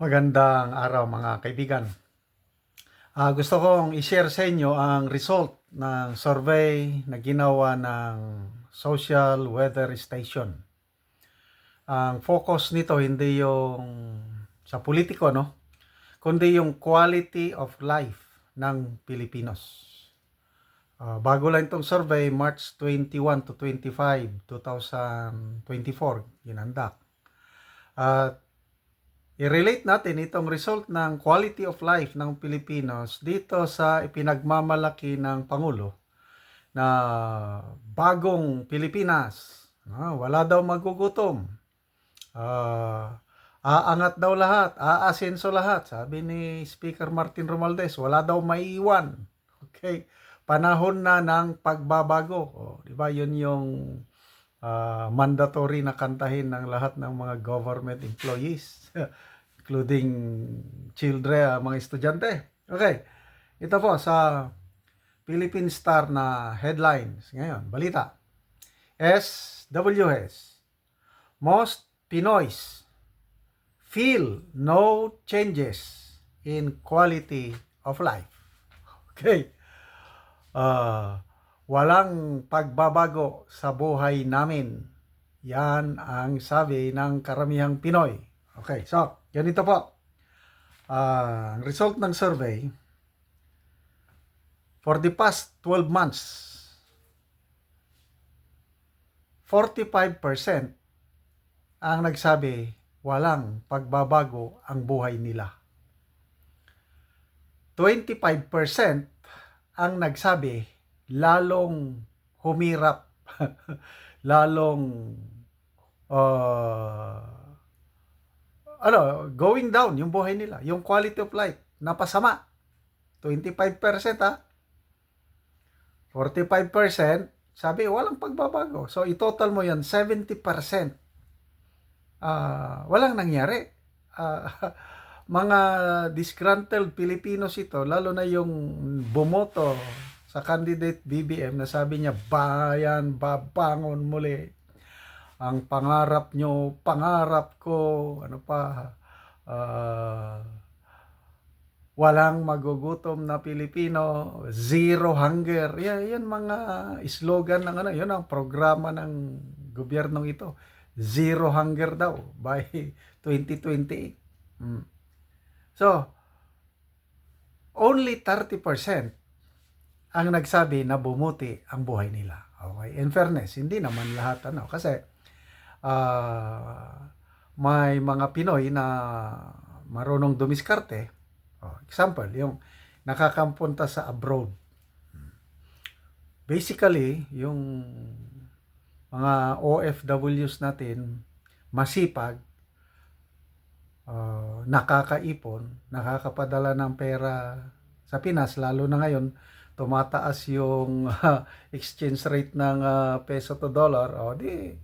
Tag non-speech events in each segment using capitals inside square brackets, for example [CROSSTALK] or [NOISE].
Magandang araw mga kaibigan. Ah, gusto kong i-share sa inyo ang result ng survey na ginawa ng Social Weather Station. Ang focus nito hindi yung sa politiko, no? Kundi yung quality of life ng Pilipinos. Ah, bago lang itong survey, March 21 to 25, 2024, ginandak. At I-relate natin itong result ng quality of life ng Pilipinos dito sa ipinagmamalaki ng Pangulo na bagong Pilipinas. Ah, wala daw magugutom. Ah, aangat daw lahat, aasenso lahat. Sabi ni Speaker Martin Romualdez, wala daw maiiwan. Okay? Panahon na ng pagbabago. Oh, di ba? Yun yung ah, mandatory na kantahin ng lahat ng mga government employees, [LAUGHS] including children, ah, mga estudyante. Okay, ito po sa Philippine Star na headlines ngayon, balita. SWS, most Pinoys feel no changes in quality of life. Okay. Ah, walang pagbabago sa buhay namin. Yan ang sabi ng karamihang Pinoy. Okay, so, ganito po. Ang result ng survey, for the past 12 months, 45% ang nagsabi walang pagbabago ang buhay nila. 25% ang nagsabi lalong humirap, [LAUGHS] lalong uh, ano, going down yung buhay nila, yung quality of life, napasama. 25% ha. 45% sabi walang pagbabago. So i-total mo yan 70% ah walang nangyari. Ah, [LAUGHS] mga disgruntled Filipinos ito, lalo na yung bumoto sa candidate BBM na sabi niya, bayan, babangon muli. Ang pangarap nyo, pangarap ko, ano pa, ah, walang magugutom na Pilipino, zero hunger. Yan, yan mga slogan ng ano, yun ang programa ng gobyernong ito. Zero hunger daw by [LAUGHS] 2028. Hmm. So, only 30% ang nagsabi na bumuti ang buhay nila. Okay? In fairness, hindi naman lahat ano. Kasi, ah, may mga Pinoy na marunong dumiskarte. Oh, example, yung nakakampunta sa abroad. Basically, yung mga OFWs natin, masipag, uh, nakakaipon, nakakapadala ng pera sa Pinas, lalo na ngayon, tumataas yung uh, [LAUGHS] exchange rate ng uh, peso to dollar, o di,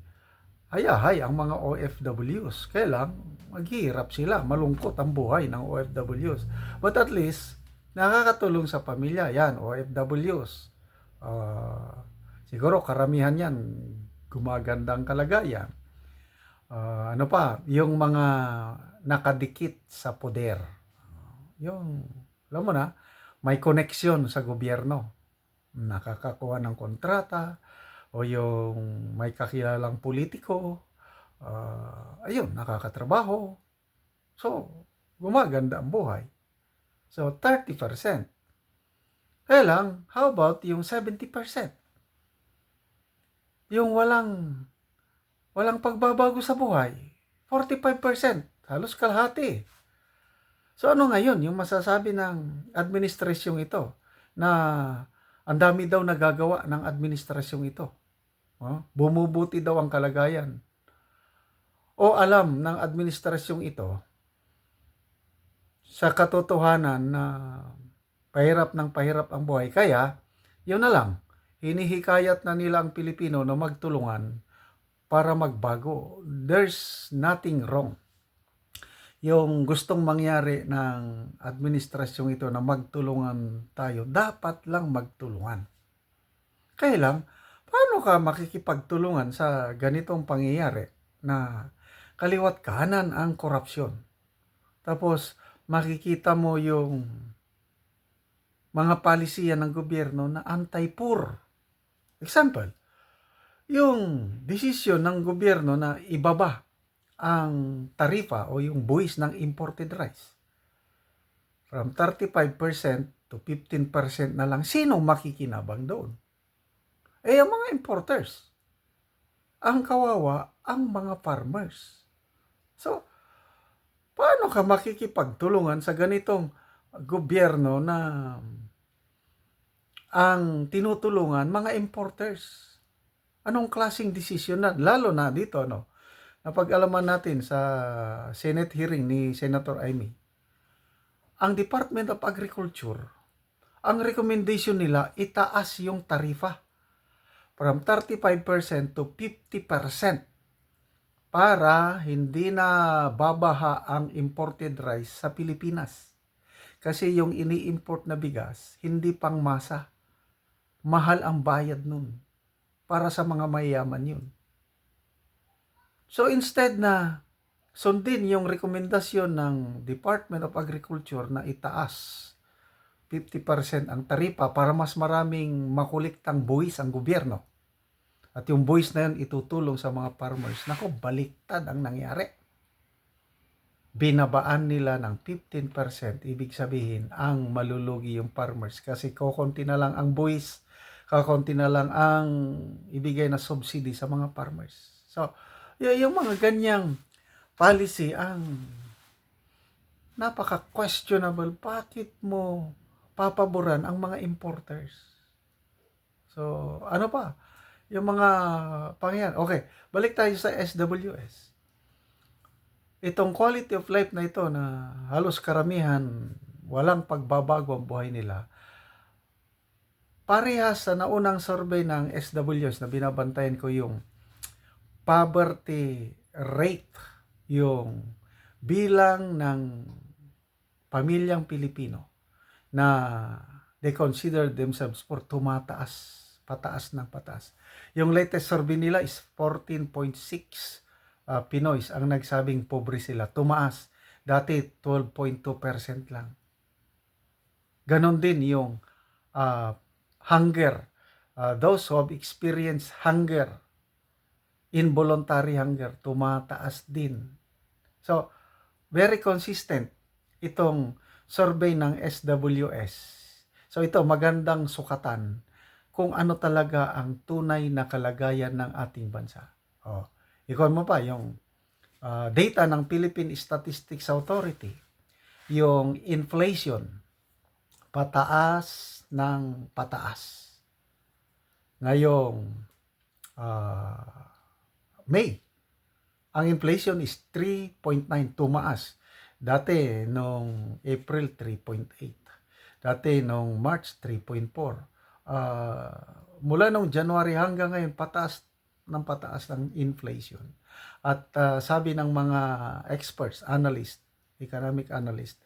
hayahay ang mga OFWs. Kaya lang, maghihirap sila, malungkot ang buhay ng OFWs. But at least, nakakatulong sa pamilya. Yan, OFWs. Uh, siguro karamihan yan, gumagandang kalagayan. Uh, ano pa, yung mga nakadikit sa poder. Yung, alam mo na, may koneksyon sa gobyerno. Nakakakuha ng kontrata, o yung may kakilalang politiko, uh, ayun, nakakatrabaho. So, gumaganda ang buhay. So, 30%. Kaya lang, how about yung 70%? Yung walang walang pagbabago sa buhay, 45%, halos kalahati. So ano ngayon yung masasabi ng administrasyong ito na ang dami daw nagagawa ng administrasyong ito. Oh, bumubuti daw ang kalagayan. O alam ng administrasyong ito sa katotohanan na pahirap ng pahirap ang buhay. Kaya, yun na lang, hinihikayat na nila ang Pilipino na magtulungan para magbago. There's nothing wrong. Yung gustong mangyari ng administrasyong ito na magtulungan tayo, dapat lang magtulungan. Kaya lang, paano ka makikipagtulungan sa ganitong pangyayari na kaliwat kanan ang korupsyon? Tapos, makikita mo yung mga palisiyan ng gobyerno na anti-poor. Example, yung desisyon ng gobyerno na ibaba ang tarifa o yung buwis ng imported rice from 35% to 15% na lang. Sino makikinabang doon? Eh, ang mga importers. Ang kawawa, ang mga farmers. So, paano ka makikipagtulungan sa ganitong gobyerno na ang tinutulungan mga importers? Anong klasing desisyon na? Lalo na dito, no? Napag-alaman natin sa Senate hearing ni Senator Amy. Ang Department of Agriculture, ang recommendation nila, itaas yung tarifa from 35% to 50% para hindi na babaha ang imported rice sa Pilipinas. Kasi yung ini-import na bigas, hindi pang masa. Mahal ang bayad nun. Para sa mga mayayaman yun. So instead na sundin yung rekomendasyon ng Department of Agriculture na itaas 50% ang taripa para mas maraming makuliktang buwis ang gobyerno. At yung buwis na yun itutulong sa mga farmers. Nako, baliktad ang nangyari. Binabaan nila ng 15%. Ibig sabihin, ang malulugi yung farmers. Kasi kokonti na lang ang buwis, kakonti na lang ang ibigay na subsidy sa mga farmers. So, yung mga ganyang policy ang napaka-questionable. Bakit mo papaboran ang mga importers? So, ano pa? Yung mga pangyan. Okay, balik tayo sa SWS. Itong quality of life na ito na halos karamihan walang pagbabago ang buhay nila. Parehas sa naunang survey ng SWS na binabantayan ko yung poverty rate, yung bilang ng pamilyang Pilipino na they consider themselves for tumataas, pataas ng pataas. Yung latest survey nila is 14.6 uh, Pinoys ang nagsabing pobre sila. Tumaas. Dati 12.2% lang. Ganon din yung uh, hunger. Uh, those who have experienced hunger, involuntary hunger, tumataas din. So, very consistent itong survey ng SWS. So, ito magandang sukatan kung ano talaga ang tunay na kalagayan ng ating bansa. Oh, ikaw mo pa yung uh, data ng Philippine Statistics Authority, yung inflation, pataas ng pataas. Ngayong uh, May, ang inflation is 3.9, tumaas. Dati nung April 3.8. Dati nung March 3.4. Uh, mula nung January hanggang ngayon pataas ng pataas ng inflation. At uh, sabi ng mga experts, analyst, economic analyst,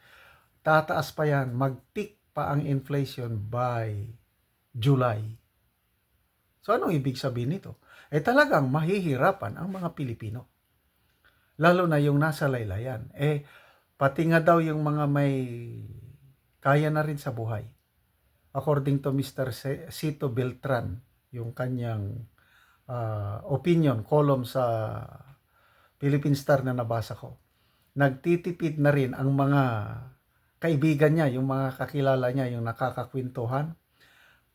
tataas pa yan, mag-peak pa ang inflation by July. So anong ibig sabihin nito? Eh talagang mahihirapan ang mga Pilipino. Lalo na yung nasa laylayan. Eh pati nga daw yung mga may kaya na rin sa buhay. According to Mr. Cito Beltran, yung kanyang uh, opinion column sa Philippine Star na nabasa ko. Nagtitipid na rin ang mga kaibigan niya, yung mga kakilala niya, yung nakakakwentuhan.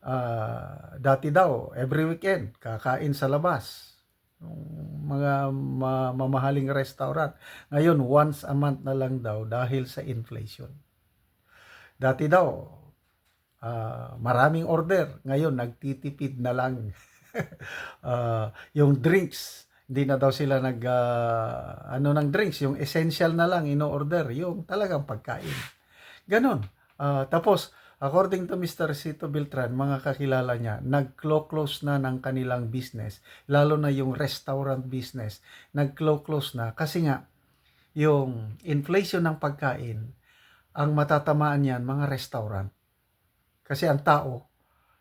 Uh, dati daw, every weekend, kakain sa labas. Yung mga ma- mamahaling restaurant. Ngayon, once a month na lang daw dahil sa inflation. Dati daw, uh, maraming order. Ngayon, nagtitipid na lang. uh, [LAUGHS] yung drinks, hindi na daw sila nag uh, ano ng drinks, yung essential na lang ino-order, yung talagang pagkain. Ganon. Uh, tapos, according to Mr. Cito Beltran, mga kakilala niya, nag-close na ng kanilang business, lalo na yung restaurant business, nag-close na kasi nga, yung inflation ng pagkain, ang matatamaan yan, mga restaurant. Kasi ang tao,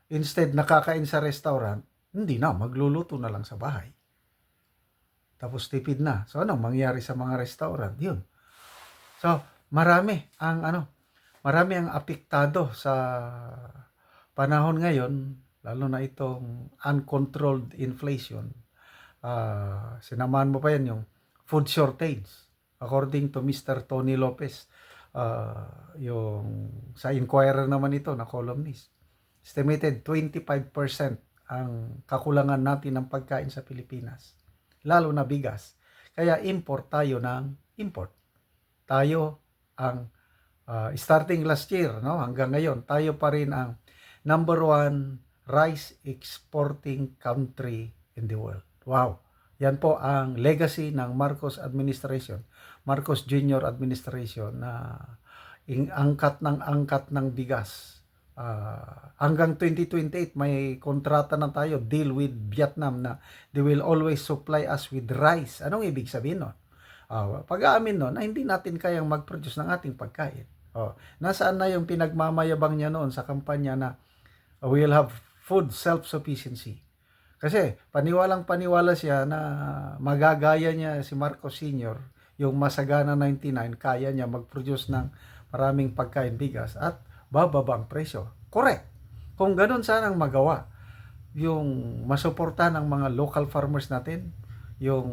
instead nakakain sa restaurant, hindi na, magluluto na lang sa bahay. Tapos tipid na. So anong mangyari sa mga restaurant? Yun. So, marami ang ano, marami ang apektado sa panahon ngayon, lalo na itong uncontrolled inflation. Ah, sinamahan mo pa yan yung food shortage. According to Mr. Tony Lopez, ah, yung sa Inquirer naman ito na columnist, estimated 25% ang kakulangan natin ng pagkain sa Pilipinas, lalo na bigas. Kaya import tayo ng import. Tayo ang ah, starting last year, no, hanggang ngayon, tayo pa rin ang number one rice exporting country in the world. Wow! Yan po ang legacy ng Marcos administration, Marcos Jr. administration na angkat ng angkat ng bigas. Ah, hanggang 2028 may kontrata na tayo deal with Vietnam na they will always supply us with rice. Anong ibig sabihin nun? Ah, pag-aamin nun na hindi natin kayang mag-produce ng ating pagkain. Oh, nasaan na yung pinagmamayabang niya noon sa kampanya na uh, we'll have food self-sufficiency. Kasi paniwalang paniwala siya na magagaya niya si Marcos Sr. yung Masagana 99, kaya niya mag-produce ng maraming pagkain bigas at bababa ang presyo. Correct. Kung ganun sanang magawa, yung masuporta ng mga local farmers natin, yung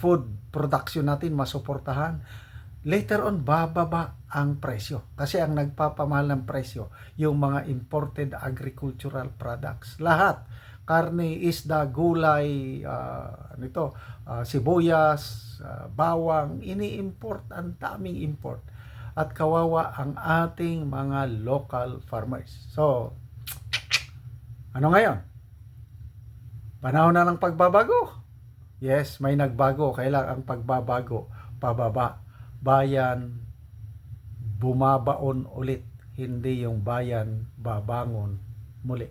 food production natin masuportahan, later on bababa ang presyo. Kasi ang nagpapamahal ng presyo, yung mga imported agricultural products. Lahat, karne, isda, gulay, ah, ano ito, ah, sibuyas, ah, bawang, ini-import, ang daming import. At kawawa ang ating mga local farmers. So, ano ngayon? Panahon na ng pagbabago. Yes, may nagbago. Kailang ang pagbabago, pababa. Bayan, bumabaon ulit. Hindi yung bayan babangon muli.